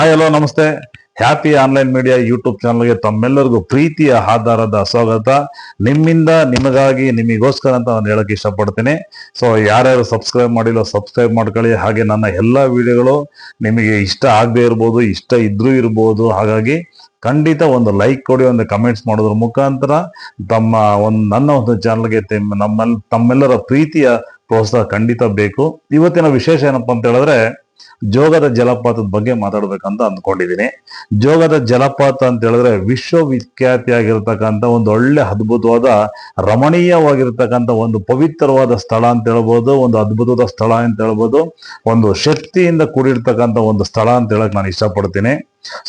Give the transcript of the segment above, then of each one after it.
Hi hello ನಮಸ್ತೆ. Happy online media YouTube ಚಾನಲ್ಗೆ ತಮ್ಮೆಲ್ಲರಿಗೂ ಪ್ರೀತಿಯ ಆಧಾರದ ಸ್ವಾಗತ. ನಿಮ್ಮಿಂದ, ನಿಮಗಾಗಿ, ನಿಮಗೋಸ್ಕರ ಅಂತ ನಾನು ಹೇಳಕ್ ಇಷ್ಟಪಡ್ತೀನಿ. ಸೊ ಯಾರ್ಯಾರು ಸಬ್ಸ್ಕ್ರೈಬ್ ಮಾಡಿಲ್ಲ ಸಬ್ಸ್ಕ್ರೈಬ್ ಮಾಡ್ಕೊಳ್ಳಿ. ಹಾಗೆ ನನ್ನ ಎಲ್ಲ ವಿಡಿಯೋಗಳು ನಿಮಗೆ ಇಷ್ಟ ಆಗದೆ ಇರ್ಬೋದು, ಇಷ್ಟ ಇದ್ರೂ ಇರ್ಬೋದು. ಹಾಗಾಗಿ ಖಂಡಿತ ಒಂದು ಲೈಕ್ ಕೊಡಿ, ಒಂದು ಕಮೆಂಟ್ಸ್ ಮಾಡೋದ್ರ ಮುಖಾಂತರ ತಮ್ಮ ಒಂದು, ನನ್ನ ಒಂದು ಚಾನಲ್ಗೆ ನಮ್ಮಲ್ಲಿ ತಮ್ಮೆಲ್ಲರ ಪ್ರೀತಿಯ ಪ್ರೋತ್ಸಾಹ ಖಂಡಿತ ಬೇಕು. ಇವತ್ತಿನ ವಿಶೇಷ ಏನಪ್ಪ ಅಂತ ಹೇಳಿದ್ರೆ ಜೋಗದ ಜಲಪಾತದ ಬಗ್ಗೆ ಮಾತಾಡ್ಬೇಕಂತ ಅಂದ್ಕೊಂಡಿದ್ದೀನಿ. ಜೋಗದ ಜಲಪಾತ ಅಂತ ಹೇಳಿದ್ರೆ ವಿಶ್ವವಿಖ್ಯಾತಿಯಾಗಿರ್ತಕ್ಕಂಥ ಒಂದು ಒಳ್ಳೆ ಅದ್ಭುತವಾದ ರಮಣೀಯವಾಗಿರ್ತಕ್ಕಂಥ ಒಂದು ಪವಿತ್ರವಾದ ಸ್ಥಳ ಅಂತ ಹೇಳ್ಬೋದು, ಒಂದು ಅದ್ಭುತವಾದ ಸ್ಥಳ ಅಂತ ಹೇಳ್ಬೋದು, ಒಂದು ಶಕ್ತಿಯಿಂದ ಕೂಡಿರ್ತಕ್ಕಂಥ ಒಂದು ಸ್ಥಳ ಅಂತ ಹೇಳಕ್ ನಾನು ಇಷ್ಟಪಡ್ತೀನಿ.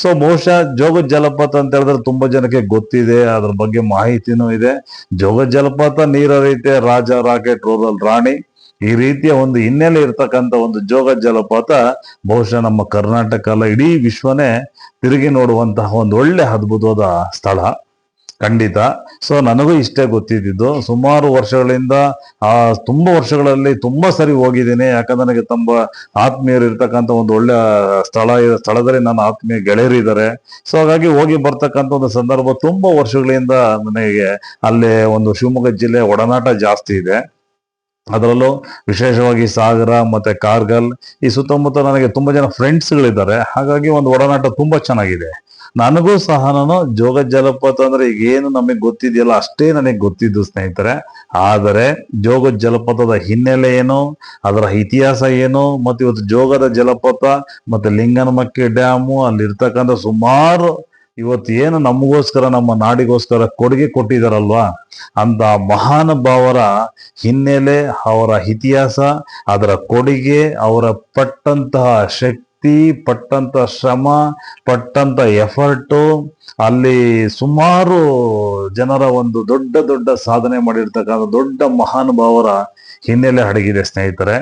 ಸೊ ಬಹುಶಃ ಜೋಗ ಜಲಪಾತ ಅಂತ ಹೇಳಿದ್ರೆ ತುಂಬಾ ಜನಕ್ಕೆ ಗೊತ್ತಿದೆ, ಅದ್ರ ಬಗ್ಗೆ ಮಾಹಿತಿನೂ ಇದೆ. ಜೋಗ ಜಲಪಾತ ನೀರರಿತೆ ರಾಜ, ರಾಕೆಟ್ ರೂರಲ್ ರಾಣಿ. ಈ ರೀತಿಯ ಒಂದು ಹಿನ್ನೆಲೆ ಇರತಕ್ಕಂಥ ಒಂದು ಜೋಗ ಜಲಪಾತ, ಬಹುಶಃ ನಮ್ಮ ಕರ್ನಾಟಕ ಅಲ್ಲ, ಇಡೀ ವಿಶ್ವನೇ ತಿರುಗಿ ನೋಡುವಂತಹ ಒಂದು ಒಳ್ಳೆ ಅದ್ಭುತವಾದ ಸ್ಥಳ. ಖಂಡಿತ. ಸೊ ನನಗೂ ಇಷ್ಟೇ ಗೊತ್ತಿದ್ದಿದ್ದು, ಸುಮಾರು ವರ್ಷಗಳಿಂದ, ಆ, ತುಂಬ ವರ್ಷಗಳಲ್ಲಿ ತುಂಬ ಸರಿ ಹೋಗಿದ್ದೀನಿ. ಯಾಕಂದ್ರೆ ನನಗೆ ತುಂಬ ಆತ್ಮೀಯರು ಇರ್ತಕ್ಕಂಥ ಒಂದು ಒಳ್ಳೆ ಸ್ಥಳ ಸ್ಥಳದಲ್ಲಿ ನನ್ನ ಆತ್ಮೀಯ ಗೆಳೆಯರಿದ್ದಾರೆ ಸೊ ಹಾಗಾಗಿ ಹೋಗಿ ಬರ್ತಕ್ಕಂಥ ಒಂದು ಸಂದರ್ಭ ತುಂಬ ವರ್ಷಗಳಿಂದ ನನಗೆ ಅಲ್ಲಿ ಒಂದು ಶಿವಮೊಗ್ಗ ಜಿಲ್ಲೆ ಒಡನಾಟ ಜಾಸ್ತಿ ಇದೆ. ಅದರಲ್ಲೂ ವಿಶೇಷವಾಗಿ ಸಾಗರ ಮತ್ತೆ ಕಾರ್ಗಲ್, ಈ ಸುತ್ತಮುತ್ತ ನನಗೆ ತುಂಬಾ ಜನ ಫ್ರೆಂಡ್ಸ್ಗಳಿದ್ದಾರೆ ಹಾಗಾಗಿ ಒಂದು ಒಡನಾಟ ತುಂಬಾ ಚೆನ್ನಾಗಿದೆ. ನನಗೂ ಸಹ ನಾನು ಜೋಗ ಜಲಪಾತ ಅಂದ್ರೆ ಈಗ ಏನು ನಮಗೆ ಗೊತ್ತಿದೆಯಲ್ಲ, ಅಷ್ಟೇ ನನಗೆ ಗೊತ್ತಿದ್ದು ಸ್ನೇಹಿತರೆ. ಆದರೆ ಜೋಗ ಜಲಪಾತದ ಹಿನ್ನೆಲೆ ಏನು, ಅದರ ಇತಿಹಾಸ ಏನು ಮತ್ತೆ ಇವತ್ತು ಜೋಗದ ಜಲಪಾತ, ಮತ್ತೆ ಲಿಂಗನಮಕ್ಕಿ ಡ್ಯಾಮು, ಅಲ್ಲಿರ್ತಕ್ಕಂಥ ಸುಮಾರು ಇವತ್ತು ಏನು ನಮಗೋಸ್ಕರ, ನಮ್ಮ ನಾಡಿಗೋಸ್ಕರ ಕೊಡುಗೆ ಕೊಟ್ಟಿದಾರಲ್ವಾ? ಅಂತ ಮಹಾನುಭಾವರ ಹಿನ್ನೆಲೆ, ಅವರ ಇತಿಹಾಸ, ಅದರ ಕೊಡುಗೆ, ಅವರ ಪಟ್ಟಂತಹ ಶಕ್ತಿ, ಪಟ್ಟಂತ ಶ್ರಮ, ಪಟ್ಟಂತ ಎಫರ್ಟು, ಅಲ್ಲಿ ಸುಮಾರು ಜನರ ಒಂದು ದೊಡ್ಡ ದೊಡ್ಡ ಸಾಧನೆ ಮಾಡಿರ್ತಕ್ಕಂಥ ದೊಡ್ಡ ಮಹಾನುಭಾವರ ಹಿನ್ನೆಲೆ ಅಡಗಿದೆ ಸ್ನೇಹಿತರೆ.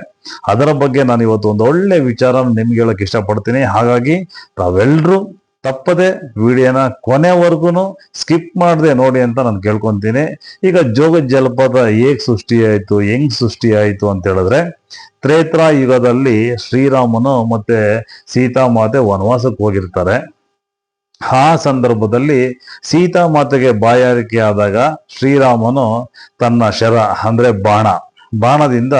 ಅದರ ಬಗ್ಗೆ ನಾನು ಇವತ್ತು ಒಂದು ಒಳ್ಳೆ ವಿಚಾರ ನಿಮ್ಗೆ ಹೇಳಕ್ ಇಷ್ಟಪಡ್ತೀನಿ. ಹಾಗಾಗಿ ತಾವೆಲ್ಲರೂ ತಪ್ಪದೆ ವಿಡಿಯೋನ ಕೊನೆವರೆಗೂ ಸ್ಕಿಪ್ ಮಾಡದೆ ನೋಡಿ ಅಂತ ನಾನು ಕೇಳ್ಕೊತೀನಿ. ಈಗ ಜೋಗ ಜಲಪಾತ ಹೇಗೆ ಸೃಷ್ಟಿಯಾಯಿತು ಹೆಂಗ್ ಸೃಷ್ಟಿಯಾಯಿತು ಅಂತ ಹೇಳಿದ್ರೆ, ತ್ರೇತ್ರ ಯುಗದಲ್ಲಿ ಶ್ರೀರಾಮನು ಮತ್ತೆ ಸೀತಾಮಾತೆ ವನವಾಸಕ್ಕೆ ಹೋಗಿರ್ತಾರೆ. ಆ ಸಂದರ್ಭದಲ್ಲಿ ಸೀತಾಮಾತೆಗೆ ಬಾಯಾರಿಕೆ ಆದಾಗ ಶ್ರೀರಾಮನು ತನ್ನ ಶರ, ಅಂದ್ರೆ ಬಾಣ ಬಾಣದಿಂದ,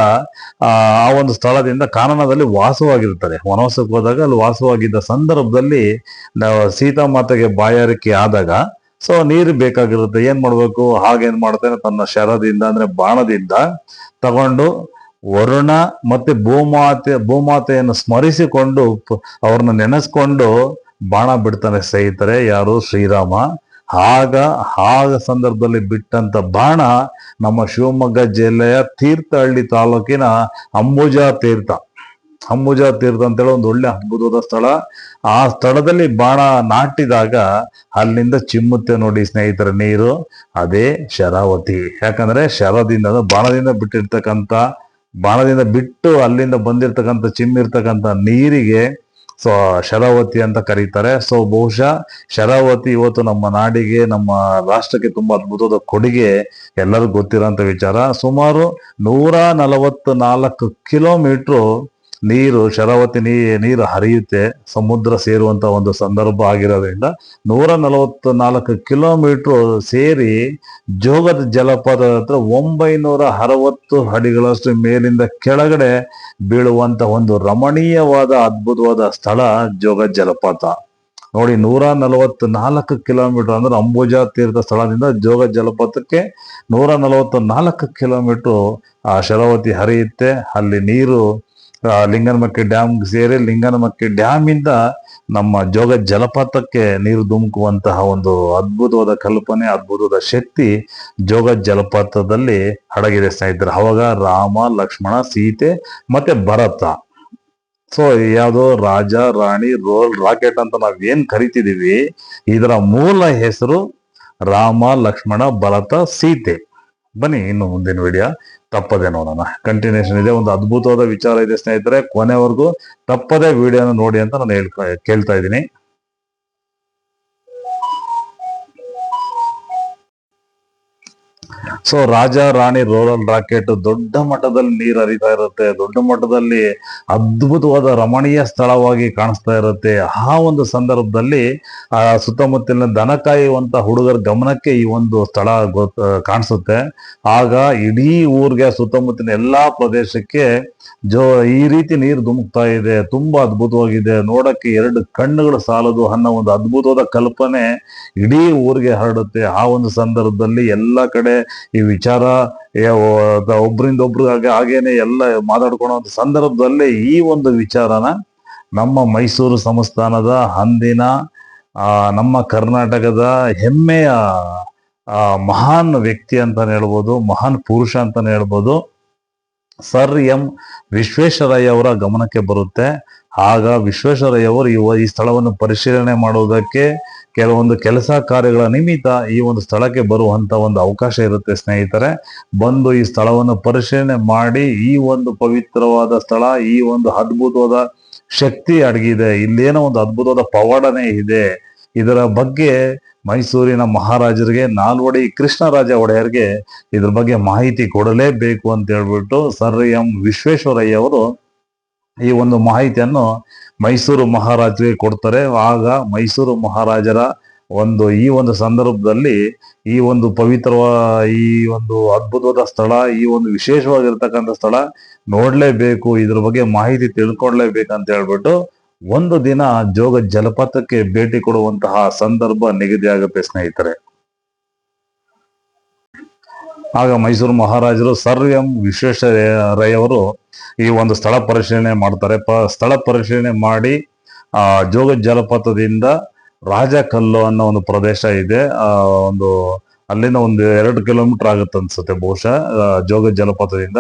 ಆ ಒಂದು ಸ್ಥಳದಿಂದ ಕಾನನದಲ್ಲಿ ವಾಸವಾಗಿರ್ತಾರೆ ವನವಾಸಕ್ಕೆ ಹೋದಾಗ ಅಲ್ಲಿ ವಾಸವಾಗಿದ್ದ ಸಂದರ್ಭದಲ್ಲಿ ನಾವು ಸೀತಾಮಾತೆಗೆ ಬಾಯಾರಿಕೆ ಆದಾಗ, ಸೊ ನೀರು ಬೇಕಾಗಿರುತ್ತೆ. ಏನ್ ಮಾಡ್ಬೇಕು? ಹಾಗೇನ್ ಮಾಡ್ತಾನೆ ತನ್ನ ಶರದಿಂದ ಅಂದ್ರೆ ಬಾಣದಿಂದ ತಗೊಂಡು ವರುಣ ಮತ್ತೆ ಭೂಮಾತೆ, ಭೂಮಾತೆಯನ್ನು ಸ್ಮರಿಸಿಕೊಂಡು ಅವ್ರನ್ನ ನೆನೆಸ್ಕೊಂಡು ಬಾಣ ಬಿಡ್ತಾನೆ ಸ್ನೇಹಿತರೆ, ಯಾರು? ಶ್ರೀರಾಮ. ಆಗ ಆಗ ಸಂದರ್ಭದಲ್ಲಿ ಬಿಟ್ಟಂತ ಬಾಣ ನಮ್ಮ ಶಿವಮೊಗ್ಗ ಜಿಲ್ಲೆಯ ತೀರ್ಥಹಳ್ಳಿ ತಾಲೂಕಿನ ಅಂಬುಜಾ ತೀರ್ಥ. ಅಂಬುಜಾ ತೀರ್ಥ ಅಂತೇಳಿ ಒಂದು ಒಳ್ಳೆ ಅದ್ಭುತವಾದ ಸ್ಥಳ. ಆ ಸ್ಥಳದಲ್ಲಿ ಬಾಣ ನಾಟಿದಾಗ ಅಲ್ಲಿಂದ ಚಿಮ್ಮುತ್ತೆ ನೋಡಿ ಸ್ನೇಹಿತರ ನೀರು, ಅದೇ ಶರಾವತಿ. ಯಾಕಂದ್ರೆ ಶರದಿಂದ ಬಾಣದಿಂದ ಬಿಟ್ಟಿರ್ತಕ್ಕಂಥ, ಬಾಣದಿಂದ ಬಿಟ್ಟು ಅಲ್ಲಿಂದ ಬಂದಿರ್ತಕ್ಕಂಥ, ಚಿಮ್ಮಿರ್ತಕ್ಕಂಥ ನೀರಿಗೆ ಸೊ ಶರಾವತಿ ಅಂತ ಕರೀತಾರೆ. ಸೊ ಬಹುಶಃ ಶರಾವತಿ ಇವತ್ತು ನಮ್ಮ ನಾಡಿಗೆ, ನಮ್ಮ ರಾಷ್ಟ್ರಕ್ಕೆ ತುಂಬಾ ಅದ್ಭುತವಾದ ಕೊಡುಗೆ. ಎಲ್ಲರಿಗೂ ಗೊತ್ತಿರೋಂಥ ವಿಚಾರ. ಸುಮಾರು ನೂರ ನಲವತ್ತು ನಾಲ್ಕು ಕಿಲೋಮೀಟ್ರು ನೀರು, ಶರಾವತಿ ನೀ, ನೀರು ಹರಿಯುತ್ತೆ, ಸಮುದ್ರ ಸೇರುವಂತ ಒಂದು ಸಂದರ್ಭ ಆಗಿರೋದ್ರಿಂದ ನೂರ ನಲವತ್ತು ನಾಲ್ಕು ಕಿಲೋಮೀಟರ್ ಸೇರಿ ಜೋಗದ ಜಲಪಾತದ ಹತ್ರ ಒಂಬೈನೂರ ಅರವತ್ತು ಅಡಿಗಳಷ್ಟು ಮೇಲಿಂದ ಕೆಳಗಡೆ ಬೀಳುವಂತ ಒಂದು ರಮಣೀಯವಾದ ಅದ್ಭುತವಾದ ಸ್ಥಳ ಜೋಗ ಜಲಪಾತ. ನೋಡಿ ನೂರ ನಲವತ್ತು ನಾಲ್ಕು ಕಿಲೋಮೀಟರ್ ಅಂದ್ರೆ ಅಂಬುಜಾ ತೀರ್ಥ ಸ್ಥಳದಿಂದ ಜೋಗ ಜಲಪಾತಕ್ಕೆ ನೂರ ನಲವತ್ತು ನಾಲ್ಕು ಕಿಲೋಮೀಟರ್ ಆ ಶರಾವತಿ ಹರಿಯುತ್ತೆ. ಅಲ್ಲಿ ನೀರು ಲಿಂಗನಮಕ್ಕಿ ಡ್ಯಾಮ್ ಸೇರಿ ಲಿಂಗನಮಕ್ಕಿ ಡ್ಯಾಮ್ ಇಂದ ನಮ್ಮ ಜೋಗ ಜಲಪಾತಕ್ಕೆ ನೀರು ಧುಮುಕುವಂತಹ ಒಂದು ಅದ್ಭುತವಾದ ಕಲ್ಪನೆ, ಅದ್ಭುತವಾದ ಶಕ್ತಿ ಜೋಗ ಜಲಪಾತದಲ್ಲಿ ಅಡಗಿದೆ ಸ್ನೇಹಿತರೆ. ಅವಾಗ ರಾಮ, ಲಕ್ಷ್ಮಣ, ಸೀತೆ ಮತ್ತೆ ಭರತ. ಸೊ ಯಾವುದೋ ರಾಜ, ರಾಣಿ, ರೋಲ್, ರಾಕೆಟ್ ಅಂತ ನಾವ್ ಏನ್ ಕರಿತಿದೀವಿ, ಇದರ ಮೂಲ ಹೆಸರು ರಾಮ, ಲಕ್ಷ್ಮಣ, ಭರತ, ಸೀತೆ. ಬನ್ನಿ ಇನ್ನು ಮುಂದಿನ ವಿಡಿಯೋ ತಪ್ಪದೆ ನೋಡೋಣ ಕಂಟಿನ್ಯೂಷನ್ ಇದೆ, ಒಂದು ಅದ್ಭುತವಾದ ವಿಚಾರ ಇದೆ ಸ್ನೇಹಿತರೆ, ಕೊನೆವರೆಗೂ ತಪ್ಪದೆ ವಿಡಿಯೋನ ನೋಡಿ ಅಂತ ನಾನು ಹೇಳ್ಕೊ ಕೇಳ್ತಾ ಇದ್ದೀನಿ. ಸೊ ರಾಜ, ರಾಣಿ, ರೋಲರ್ ರಾಕೆಟ್ ದೊಡ್ಡ ಮಟ್ಟದಲ್ಲಿ ನೀರು ಹರಿತಾ ಇರುತ್ತೆ. ದೊಡ್ಡ ಮಟ್ಟದಲ್ಲಿ ಅದ್ಭುತವಾದ ರಮಣೀಯ ಸ್ಥಳವಾಗಿ ಕಾಣಿಸ್ತಾ ಇರುತ್ತೆ. ಆ ಒಂದು ಸಂದರ್ಭದಲ್ಲಿ, ಆ, ಸುತ್ತಮುತ್ತಲಿನ ದನ ಕಾಯುವಂತ ಹುಡುಗರ ಗಮನಕ್ಕೆ ಈ ಒಂದು ಸ್ಥಳ ಕಾಣಿಸುತ್ತೆ. ಆಗ ಇಡೀ ಊರಿಗೆ, ಸುತ್ತಮುತ್ತಲಿನ ಎಲ್ಲಾ ಪ್ರದೇಶಕ್ಕೆ ಜೋ, ಈ ರೀತಿ ನೀರು ಧುಮುಕ್ತಾ ಇದೆ. ತುಂಬಾ ಅದ್ಭುತವಾಗಿದೆ. ನೋಡಕ್ಕೆ ಎರಡು ಕಣ್ಣುಗಳು ಸಾಲದು ಅನ್ನೋ ಒಂದು ಅದ್ಭುತವಾದ ಕಲ್ಪನೆ ಇಡೀ ಊರಿಗೆ ಹರಡುತ್ತೆ. ಆ ಒಂದು ಸಂದರ್ಭದಲ್ಲಿ ಎಲ್ಲ ಕಡೆ ಈ ವಿಚಾರ ಒಬ್ಬರಿಂದ ಒಬ್ರು ಹಾಗೆ ಹಾಗೇನೆ ಎಲ್ಲ ಮಾತಾಡ್ಕೊಳ್ಳೋ ಸಂದರ್ಭದಲ್ಲಿ ಈ ಒಂದು ವಿಚಾರನ ನಮ್ಮ ಮೈಸೂರು ಸಂಸ್ಥಾನದ ಅಂದಿನ ಆ, ನಮ್ಮ ಕರ್ನಾಟಕದ ಹೆಮ್ಮೆಯ ಮಹಾನ್ ವ್ಯಕ್ತಿ ಅಂತಾನೆ ಹೇಳ್ಬೋದು ಮಹಾನ್ ಪುರುಷ ಅಂತಾನೆ ಹೇಳ್ಬೋದು ಸರ್ ಎಂ ವಿಶ್ವೇಶ್ವರಯ್ಯ ಅವರ ಗಮನಕ್ಕೆ ಬರುತ್ತೆ. ಆಗ ವಿಶ್ವೇಶ್ವರಯ್ಯ ಅವರು ಈ ಸ್ಥಳವನ್ನು ಪರಿಶೀಲನೆ ಮಾಡುವುದಕ್ಕೆ ಕೆಲವೊಂದು ಕೆಲಸ ಕಾರ್ಯಗಳ ನಿಮಿತ್ತ ಈ ಒಂದು ಸ್ಥಳಕ್ಕೆ ಬರುವಂತ ಒಂದು ಅವಕಾಶ ಇರುತ್ತೆ ಸ್ನೇಹಿತರೆ. ಬಂದು ಈ ಸ್ಥಳವನ್ನು ಪರಿಶೀಲನೆ ಮಾಡಿ ಈ ಒಂದು ಪವಿತ್ರವಾದ ಸ್ಥಳ, ಈ ಒಂದು ಅದ್ಭುತವಾದ ಶಕ್ತಿ ಅಡಗಿದೆ. ಇಲ್ಲೇನೋ ಒಂದು ಅದ್ಭುತವಾದ ಪವಾಡನೆ ಇದೆ. ಇದರ ಬಗ್ಗೆ ಮೈಸೂರಿನ ಮಹಾರಾಜರಿಗೆ, ನಾಲ್ವಡಿ ಕೃಷ್ಣರಾಜ ಒಡೆಯರ್ಗೆ ಇದ್ರ ಬಗ್ಗೆ ಮಾಹಿತಿ ಕೊಡಲೇಬೇಕು ಅಂತ ಹೇಳ್ಬಿಟ್ಟು ಸರ್ ಎಂ ವಿಶ್ವೇಶ್ವರಯ್ಯ ಅವರು ಈ ಒಂದು ಮಾಹಿತಿಯನ್ನು ಮೈಸೂರು ಮಹಾರಾಜರಿಗೆ ಕೊಡ್ತಾರೆ. ಆಗ ಮೈಸೂರು ಮಹಾರಾಜರ ಒಂದು ಈ ಒಂದು ಸಂದರ್ಭದಲ್ಲಿ ಈ ಒಂದು ಪವಿತ್ರವ, ಈ ಒಂದು ಅದ್ಭುತವಾದ ಸ್ಥಳ, ಈ ಒಂದು ವಿಶೇಷವಾಗಿರ್ತಕ್ಕಂಥ ಸ್ಥಳ ನೋಡ್ಲೇಬೇಕು. ಇದ್ರ ಬಗ್ಗೆ ಮಾಹಿತಿ ತಿಳ್ಕೊಳ್ಲೇಬೇಕು ಅಂತ ಹೇಳ್ಬಿಟ್ಟು ಒಂದು ದಿನ ಜೋಗ ಜಲಪಾತಕ್ಕೆ ಭೇಟಿ ಕೊಡುವಂತಹ ಸಂದರ್ಭ ನಿಗದಿಯಾಗುತ್ತೆ ಸ್ನೇಹಿತರೆ. ಆಗ ಮೈಸೂರು ಮಹಾರಾಜರು ಸರ್ ಎಂ ವಿಶ್ವೇಶ್ವರಯ್ಯ ಅವರು ಈ ಒಂದು ಸ್ಥಳ ಪರಿಶೀಲನೆ ಮಾಡ್ತಾರೆ. ಪ, ಸ್ಥಳ ಪರಿಶೀಲನೆ ಮಾಡಿ, ಆ, ಜೋಗ ಜಲಪಾತದಿಂದ ರಾಜಕಲ್ಲು ಅನ್ನೋ ಒಂದು ಪ್ರದೇಶ ಇದೆ. ಆ, ಒಂದು, ಅಲ್ಲಿಂದ ಒಂದು ಎರಡು ಕಿಲೋಮೀಟರ್ ಆಗುತ್ತೆ ಅನ್ಸುತ್ತೆ ಬಹುಶಃ ಜೋಗ ಜಲಪಾತದಿಂದ.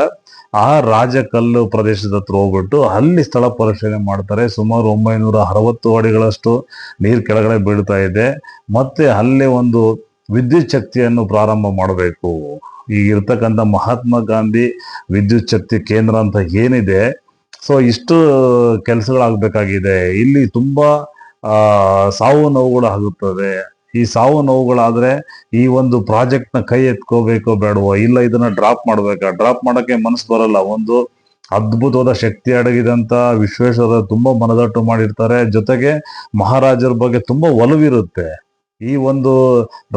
ಆ ರಾಜಕಲ್ಲು ಪ್ರದೇಶದ ಹತ್ರ ಹೋಗ್ಬಿಟ್ಟು ಅಲ್ಲಿ ಸ್ಥಳ ಪರಿಶೀಲನೆ ಮಾಡ್ತಾರೆ. ಸುಮಾರು ಒಂಬೈನೂರ ಅರವತ್ತು ಅಡಿಗಳಷ್ಟು ನೀರು ಕೆಳಗಡೆ ಬೀಳ್ತಾ ಇದೆ. ಮತ್ತೆ ಅಲ್ಲಿ ಒಂದು ವಿದ್ಯುತ್ ಶಕ್ತಿಯನ್ನು ಪ್ರಾರಂಭ ಮಾಡಬೇಕು. ಈಗ ಇರ್ತಕ್ಕಂಥ ಮಹಾತ್ಮ ಗಾಂಧಿ ವಿದ್ಯುತ್ ಶಕ್ತಿ ಕೇಂದ್ರ ಅಂತ ಏನಿದೆ, ಸೊ ಇಷ್ಟು ಕೆಲಸಗಳಾಗಬೇಕಾಗಿದೆ. ಇಲ್ಲಿ ತುಂಬ ಸಾವು ನೋವುಗಳು ಆಗುತ್ತದೆ ಈ ಸಾವು ನೋವುಗಳಾದ್ರೆ ಈ ಒಂದು ಪ್ರಾಜೆಕ್ಟ್ನ ಕೈ ಎತ್ಕೋಬೇಕೋ ಬೇಡವೋ, ಇಲ್ಲ ಇದನ್ನ ಡ್ರಾಪ್ ಮಾಡ್ಬೇಕಾ? ಡ್ರಾಪ್ ಮಾಡಕ್ಕೆ ಮನಸ್ಸು ಬರಲ್ಲ. ಒಂದು ಅದ್ಭುತವಾದ ಶಕ್ತಿ ಅಡಗಿದಂತ ವಿಶ್ವೇಶ್ವರ ತುಂಬಾ ಮನದಟ್ಟು ಮಾಡಿರ್ತಾರೆ. ಜೊತೆಗೆ ಮಹಾರಾಜರ ಬಗ್ಗೆ ತುಂಬಾ ಒಲವಿರುತ್ತೆ. ಈ ಒಂದು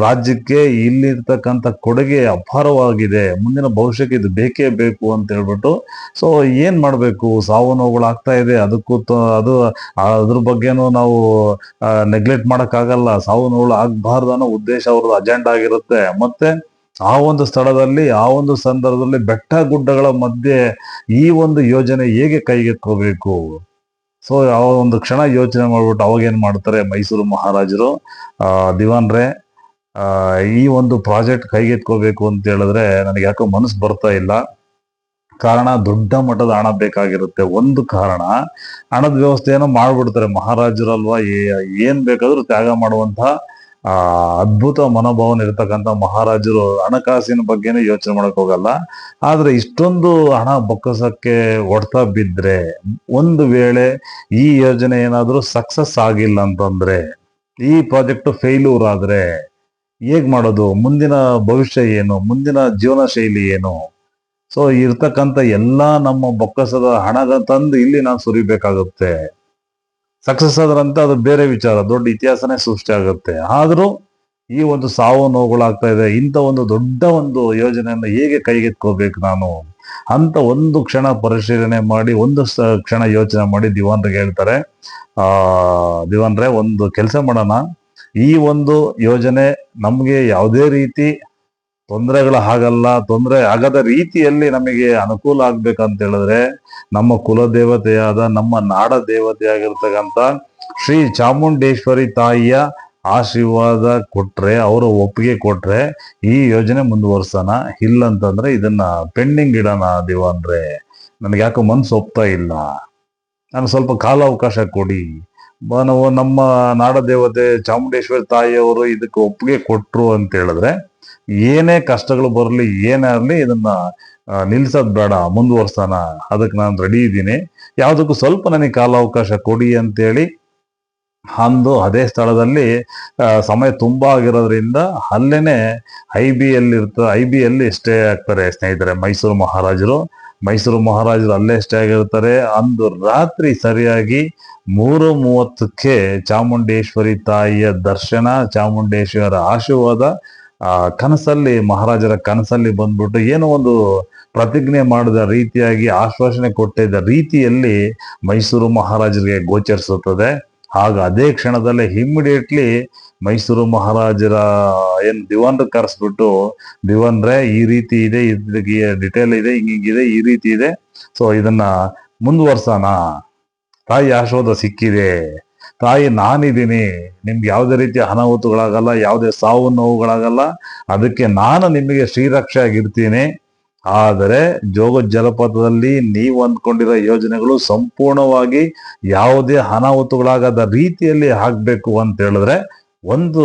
ರಾಜ್ಯಕ್ಕೆ ಇಲ್ಲಿರ್ತಕ್ಕಂಥ ಕೊಡುಗೆ ಅಪಾರವಾಗಿದೆ. ಮುಂದಿನ ಭವಿಷ್ಯಕ್ಕೆ ಇದು ಬೇಕೇ ಬೇಕು ಅಂತ ಹೇಳ್ಬಿಟ್ಟು ಸೊ ಏನ್ ಮಾಡಬೇಕು? ಸಾವು ನೋವುಗಳು ಆಗ್ತಾ ಇದೆ. ಅದಕ್ಕೂ ಅದು ಅದ್ರ ಬಗ್ಗೆನೂ ನಾವು ನೆಗ್ಲೆಕ್ಟ್ ಮಾಡೋಕ್ಕಾಗಲ್ಲ. ಸಾವು ನೋವುಗಳು ಆಗ್ಬಾರ್ದು ಅನ್ನೋ ಉದ್ದೇಶ ಅವ್ರದ್ದು ಅಜೆಂಡಾ ಆಗಿರುತ್ತೆ. ಮತ್ತೆ ಆ ಒಂದು ಸ್ಥಳದಲ್ಲಿ, ಆ ಒಂದು ಸಂದರ್ಭದಲ್ಲಿ ಬೆಟ್ಟ ಗುಡ್ಡಗಳ ಮಧ್ಯೆ ಈ ಒಂದು ಯೋಜನೆ ಹೇಗೆ ಕೈಗೆತ್ಕೋಬೇಕು ಸೊ ಯಾವ ಒಂದು ಕ್ಷಣ ಯೋಚನೆ ಮಾಡ್ಬಿಟ್ಟು ಅವಾಗ ಏನ್ ಮಾಡ್ತಾರೆ ಮೈಸೂರು ಮಹಾರಾಜರು, ಆ ದಿವಾನ್ರೆ ಆ, ಈ ಒಂದು ಪ್ರಾಜೆಕ್ಟ್ ಕೈಗೆತ್ಕೋಬೇಕು ಅಂತ ಹೇಳಿದ್ರೆ ನನಗೆ ಯಾಕೋ ಮನಸ್ಸು ಬರ್ತಾ ಇಲ್ಲ. ಕಾರಣ ದೊಡ್ಡ ಮಟ್ಟದ ಹಣ ಬೇಕಾಗಿರುತ್ತೆ. ಒಂದು ಕಾರಣ, ಹಣದ ವ್ಯವಸ್ಥೆಯನ್ನು ಮಾಡ್ಬಿಡ್ತಾರೆ ಮಹಾರಾಜರಲ್ವಾ ಏನ್ ಬೇಕಾದ್ರೂ ತ್ಯಾಗ ಮಾಡುವಂತಹ ಆ ಅದ್ಭುತ ಮನೋಭಾವನ ಇರತಕ್ಕಂತ ಮಹಾರಾಜರು ಹಣಕಾಸಿನ ಬಗ್ಗೆನೂ ಯೋಚನೆ ಮಾಡಕ್ ಹೋಗಲ್ಲ. ಆದ್ರೆ ಇಷ್ಟೊಂದು ಹಣ ಬೊಕ್ಕಸಕ್ಕೆ ಹೊಡ್ತಾ ಬಿದ್ರೆ ಒಂದು ವೇಳೆ ಈ ಯೋಜನೆ ಏನಾದ್ರೂ ಸಕ್ಸಸ್ ಆಗಿಲ್ಲ ಅಂತಂದ್ರೆ, ಈ ಪ್ರಾಜೆಕ್ಟ್ ಫೇಲ್ಯೂರ್ ಆದ್ರೆ ಹೇಗ್ ಮಾಡೋದು? ಮುಂದಿನ ಭವಿಷ್ಯ ಏನು? ಮುಂದಿನ ಜೀವನ ಶೈಲಿ ಏನು? ಸೊ ಇರ್ತಕ್ಕಂಥ ಎಲ್ಲಾ ನಮ್ಮ ಬೊಕ್ಕಸದ ಹಣದ ತಂದು ಇಲ್ಲಿ ನಾನು ಸುರಿಬೇಕಾಗುತ್ತೆ. ಸಕ್ಸಸ್ ಆದ್ರಂತ ಅದು ಬೇರೆ ವಿಚಾರ, ದೊಡ್ಡ ಇತಿಹಾಸನೇ ಸೃಷ್ಟಿ ಆಗುತ್ತೆ. ಆದರೂ ಈ ಒಂದು ಸಾವು ನೋವುಗಳಾಗ್ತಾ ಇದೆ. ಇಂಥ ಒಂದು ದೊಡ್ಡ ಒಂದು ಯೋಜನೆಯನ್ನು ಹೇಗೆ ಕೈಗೆತ್ಕೋಬೇಕು ನಾನು? ಅಂತ ಒಂದು ಕ್ಷಣ ಪರಿಶೀಲನೆ ಮಾಡಿ, ಒಂದು ಕ್ಷಣ ಯೋಚನೆ ಮಾಡಿ ದಿವಾನ್ರಿಗೆ ಹೇಳ್ತಾರೆ. ಆ, ದಿವಾನ್ರೆ, ಒಂದು ಕೆಲಸ ಮಾಡೋಣ. ಈ ಒಂದು ಯೋಜನೆ ನಮಗೆ ಯಾವುದೇ ರೀತಿ ತೊಂದರೆಗಳು ಹಾಗಲ್ಲ, ತೊಂದರೆ ಆಗದ ರೀತಿಯಲ್ಲಿ ನಮಗೆ ಅನುಕೂಲ ಆಗ್ಬೇಕಂತ ಹೇಳಿದ್ರೆ ನಮ್ಮ ಕುಲ ದೇವತೆಯಾದ ನಮ್ಮ ನಾಡ ದೇವತೆಯಾಗಿರ್ತಕ್ಕಂಥ ಶ್ರೀ ಚಾಮುಂಡೇಶ್ವರಿ ತಾಯಿಯ ಆಶೀರ್ವಾದ ಕೊಟ್ರೆ, ಅವರು ಒಪ್ಪಿಗೆ ಕೊಟ್ರೆ ಈ ಯೋಜನೆ ಮುಂದುವರ್ಸೋಣ. ಇಲ್ಲಂತಂದ್ರೆ ಇದನ್ನ ಪೆಂಡಿಂಗ್ ಇಡೋಣ ದಿವಾನ್ರೆ ನನಗೆ ಯಾಕೋ ಮನ್ಸು ಒಪ್ತಾ ಇಲ್ಲ. ನಾನು ಸ್ವಲ್ಪ ಕಾಲಾವಕಾಶ ಕೊಡಿ. ನಾವು ನಮ್ಮ ನಾಡ ದೇವತೆ ಚಾಮುಂಡೇಶ್ವರಿ ತಾಯಿಯವರು ಇದಕ್ಕೆ ಒಪ್ಪಿಗೆ ಕೊಟ್ರು ಅಂತ ಹೇಳಿದ್ರೆ ಏನೇ ಕಷ್ಟಗಳು ಬರಲಿ, ಏನೇ ಆಗಲಿ ಇದನ್ನ ನಿಲ್ಸೋದು ಬೇಡ, ಮುಂದುವರ್ಸೋಣ. ಅದಕ್ಕೆ ನಾನು ರೆಡಿ ಇದ್ದೀನಿ. ಯಾವುದಕ್ಕೂ ಸ್ವಲ್ಪ ನನಗೆ ಕಾಲಾವಕಾಶ ಕೊಡಿ ಅಂತೇಳಿ ಅಂದು ಅದೇ ಸ್ಥಳದಲ್ಲಿ ಸಮಯ ತುಂಬ ಆಗಿರೋದ್ರಿಂದ ಅಲ್ಲೇನೆ ಐ ಬಿ ಎಲ್ಲಿ ಇರ್ತ ಐ ಬಿ ಎಲ್ಲಿ ಸ್ಟೇ ಆಗ್ತಾರೆ ಸ್ನೇಹಿತರೆ ಮೈಸೂರು ಮಹಾರಾಜರು. ಮೈಸೂರು ಮಹಾರಾಜರು ಅಲ್ಲೇ ಸ್ಟೇ ಆಗಿರ್ತಾರೆ. ಅಂದು ರಾತ್ರಿ ಸರಿಯಾಗಿ ಮೂರು ಮೂವತ್ತಕ್ಕೆ ಚಾಮುಂಡೇಶ್ವರಿ ತಾಯಿಯ ದರ್ಶನ ಚಾಮುಂಡೇಶ್ವರ ಆಶೀರ್ವಾದ ಆ, ಕನಸಲ್ಲಿ, ಮಹಾರಾಜರ ಕನಸಲ್ಲಿ ಬಂದ್ಬಿಟ್ಟು ಏನೋ ಒಂದು ಪ್ರತಿಜ್ಞೆ ಮಾಡಿದ ರೀತಿಯಾಗಿ ಆಶ್ವಾಸನೆ ಕೊಟ್ಟಿದ್ದ ರೀತಿಯಲ್ಲಿ ಮೈಸೂರು ಮಹಾರಾಜರಿಗೆ ಗೋಚರಿಸುತ್ತದೆ. ಹಾಗ ಅದೇ ಕ್ಷಣದಲ್ಲೇ ಇಮ್ಮಿಡಿಯೇಟ್ಲಿ ಮೈಸೂರು ಮಹಾರಾಜರ, ಏನು, ದಿವಾನ್ರು ಕರೆಸ್ಬಿಟ್ಟು, ದಿವಾನ್ರೇ, ಈ ರೀತಿ ಇದೆ ಇದಕ್ಕೆ ಡಿಟೇಲ್ ಇದೆ ಹಿಂಗಿದೆ ಈ ರೀತಿ ಇದೆ. ಸೊ ಇದನ್ನ ಮುಂದುವರ್ಸೋಣ. ತಾಯಿ ಆಶೋಧ ಸಿಕ್ಕಿದೆ. ತಾಯಿ, ನಾನಿದ್ದೀನಿ. ನಿಮ್ಗೆ ಯಾವುದೇ ರೀತಿಯ ಅನಾಹುತಗಳಾಗಲ್ಲ ಯಾವುದೇ ಸಾವು ನೋವುಗಳಾಗಲ್ಲ. ಅದಕ್ಕೆ ನಾನು ನಿಮಗೆ ಶ್ರೀರಕ್ಷೆ ಆಗಿರ್ತೀನಿ ಆದರೆ ಜೋಗ ಜಲಪಾತದಲ್ಲಿ ನೀವು ಅಂದ್ಕೊಂಡಿರೋ ಯೋಜನೆಗಳು ಸಂಪೂರ್ಣವಾಗಿ ಯಾವುದೇ ಅನಾಹುತಗಳಾಗದ ರೀತಿಯಲ್ಲಿ ಆಗ್ಬೇಕು ಅಂತ ಹೇಳಿದ್ರೆ ಒಂದು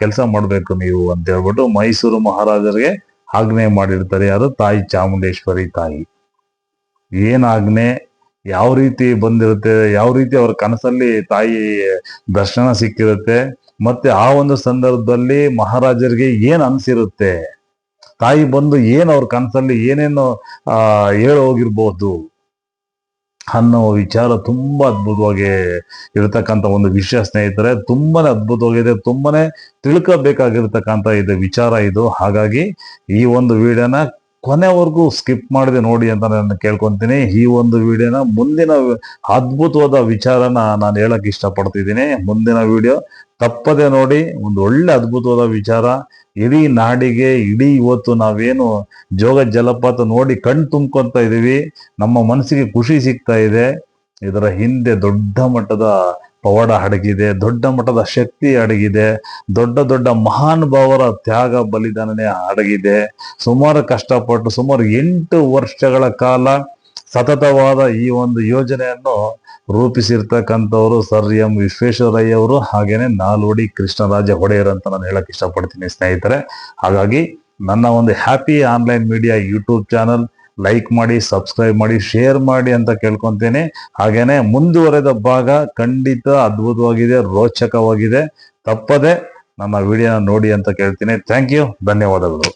ಕೆಲಸ ಮಾಡ್ಬೇಕು ನೀವು ಅಂತ ಹೇಳ್ಬಿಟ್ಟು ಮೈಸೂರು ಮಹಾರಾಜರಿಗೆ ಆಜ್ಞೆ ಮಾಡಿರ್ತಾರೆ ಯಾರು ತಾಯಿ ಚಾಮುಂಡೇಶ್ವರಿ ತಾಯಿ. ಏನ್ ಆಜ್ಞೆ ಯಾವ ರೀತಿ ಬಂದಿರುತ್ತೆ, ಯಾವ ರೀತಿ ಅವ್ರ ಕನಸಲ್ಲಿ ತಾಯಿ ದರ್ಶನ ಸಿಕ್ಕಿರುತ್ತೆ, ಮತ್ತೆ ಆ ಒಂದು ಸಂದರ್ಭದಲ್ಲಿ ಮಹಾರಾಜರಿಗೆ ಏನ್ ಅನ್ಸಿರುತ್ತೆ? ತಾಯಿ ಬಂದು ಏನ್ ಅವ್ರ ಕನಸಲ್ಲಿ ಏನೇನು, ಆ, ಹೇಳ ಹೋಗಿರ್ಬೋದು ಅನ್ನೋ ವಿಚಾರ ತುಂಬಾ ಅದ್ಭುತವಾಗಿ ಇರತಕ್ಕಂತ ಒಂದು ವಿಷಯ ಸ್ನೇಹಿತರೆ. ತುಂಬಾನೇ ಅದ್ಭುತವಾಗಿದೆ, ತುಂಬಾನೇ ತಿಳ್ಕೋಬೇಕಾಗಿರ್ತಕ್ಕಂತ ಇದು ವಿಚಾರ ಇದು. ಹಾಗಾಗಿ ಈ ಒಂದು ವಿಡಿಯೋನ ಕೊನೆವರೆಗೂ ಸ್ಕಿಪ್ ಮಾಡದೆ ನೋಡಿ ಅಂತ ನಾನು ಕೇಳ್ಕೊತೀನಿ. ಈ ಒಂದು ವಿಡಿಯೋನ ಮುಂದಿನ ಅದ್ಭುತವಾದ ವಿಚಾರನ ನಾನು ಹೇಳಕ್ ಇಷ್ಟಪಡ್ತಿದ್ದೀನಿ. ಮುಂದಿನ ವಿಡಿಯೋ ತಪ್ಪದೆ ನೋಡಿ, ಒಂದು ಒಳ್ಳೆ ಅದ್ಭುತವಾದ ವಿಚಾರ. ಇಡೀ ನಾಡಿಗೆ, ಇಡೀ ಇವತ್ತು ನಾವೇನು ಜೋಗ ಜಲಪಾತ ನೋಡಿ ಕಣ್ ತುಂಬ್ಕೊತಾ ಇದೀವಿ. ನಮ್ಮ ಮನಸ್ಸಿಗೆ ಖುಷಿ ಸಿಗ್ತಾ ಇದೆ. ಇದರ ಹಿಂದೆ ದೊಡ್ಡ ಮಟ್ಟದ ಪವಾಡ ಅಡಗಿದೆ ದೊಡ್ಡ ಮಟ್ಟದ ಶಕ್ತಿ ಅಡಗಿದೆ ದೊಡ್ಡ ದೊಡ್ಡ ಮಹಾನುಭಾವರ ತ್ಯಾಗ ಬಲಿದಾನನೇ ಅಡಗಿದೆ ಸುಮಾರು ಕಷ್ಟಪಟ್ಟು ಸುಮಾರು ಎಂಟು ವರ್ಷಗಳ ಕಾಲ ಸತತವಾದ ಈ ಒಂದು ಯೋಜನೆಯನ್ನು ರೂಪಿಸಿರ್ತಕ್ಕಂಥವ್ರು ಸರ್ ಎಂ ವಿಶ್ವೇಶ್ವರಯ್ಯ ಅವರು, ಹಾಗೇನೆ ನಾಲ್ವಡಿ ಕೃಷ್ಣರಾಜ ಒಡೆಯರ್ ಅಂತ ನಾನು ಹೇಳಕ್ ಇಷ್ಟಪಡ್ತೀನಿ ಸ್ನೇಹಿತರೆ. ಹಾಗಾಗಿ ನನ್ನ ಒಂದು happy online media YouTube channel like ಮಾಡಿ ಸಬ್ಸ್ಕ್ರೈಬ್ ಮಾಡಿ ಶೇರ್ ಮಾಡಿ ಅಂತ ಕೇಳ್ಕೊಂತೀನಿ. ಹಾಗೇನೆ ಮುಂದುವರೆದ ಭಾಗ ಖಂಡಿತ ಅದ್ಭುತವಾಗಿದೆ, ರೋಚಕವಾಗಿದೆ. ತಪ್ಪದೆ ನನ್ನ ವಿಡಿಯೋನ ನೋಡಿ ಅಂತ ಕೇಳ್ತೀನಿ. ಥ್ಯಾಂಕ್ ಯು ಧನ್ಯವಾದಗಳು.